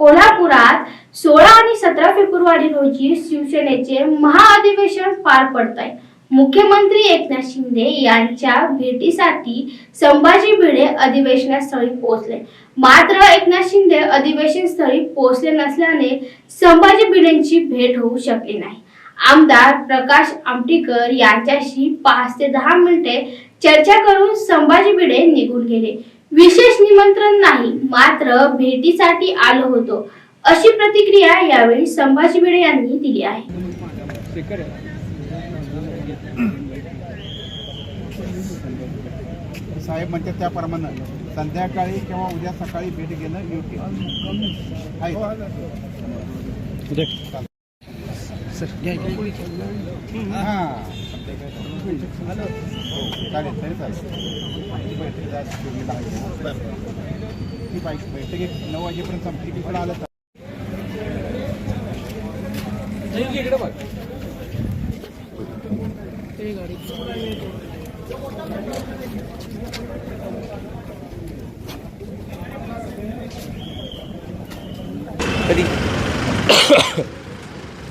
कोल्हापुरात सोळा आणि सतरा फेब्रुवारी रोजी शिवसेनेचे महाअधिवेशन पार पडत आहे मुख्यमंत्री एकनाथ शिंदे यांच्या भेटीसाठी संभाजी भिडे अधिवेशनास्थळी पोहोचले. मात्र एकनाथ शिंदे अधिवेशन स्थळी पोहोचले नसल्याने संभाजी भिडेंची भेट होऊ शकली नाही. आमदार प्रकाश आमटीकर यांच्याशी पाच ते दहा मिनिटे चर्चा करून संभाजी भिडे निघून गेले. विशेष निमंत्रण नाही मात्र भेटीसाठी आलो होतो. अशी प्रतिक्रिया यावेळी संभाजी भिडे यांनी दिली आहे. साहेब म्हणतात त्याप्रमाणे संध्याकाळी किंवा उद्या सकाळी भेट घेणं योग्य हां. हो, दहा वाजता. ती बाईक बैठक एक नऊ वाजेपर्यंत संपली पुढे आलं तर कधी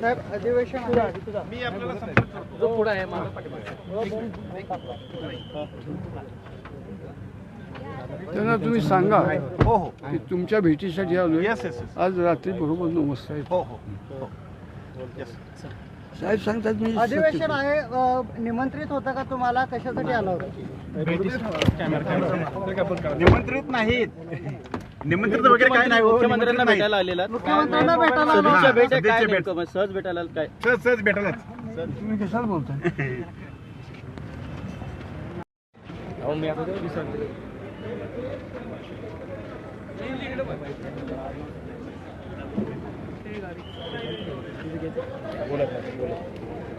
साहेब अधिवेशन मी आपल्याला संपर्क करतो. जो पुढे आहे माझा त्यांना तुम्ही सांगा हो हो. की तुमच्या भेटीसाठी आलोय येस येस येस आज रात्री बरोबर नऊ वाजता येतो. हो हो. हो. येस साहेब सांगतात मी अधिवेशन आहे निमंत्रित होतं का तुम्हाला? कशासाठी आला होता? निमंत्रित नाहीत. निमंत्रित वगैरे काय नाही हो, मुख्यमंत्र्यांना निमंत्रित नाही. भेटायला आलेला मुख्यमंत्र्यांना भेटायला आला. सदिच्छा भेट आहे सदिच्छा काय भेट. नेमकं? मग सहज भेटायला काय सहज सहज भेटायलाच तुम्ही कशाला बोलताय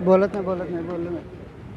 बोलत नाही बोलत नाही बोलत नाही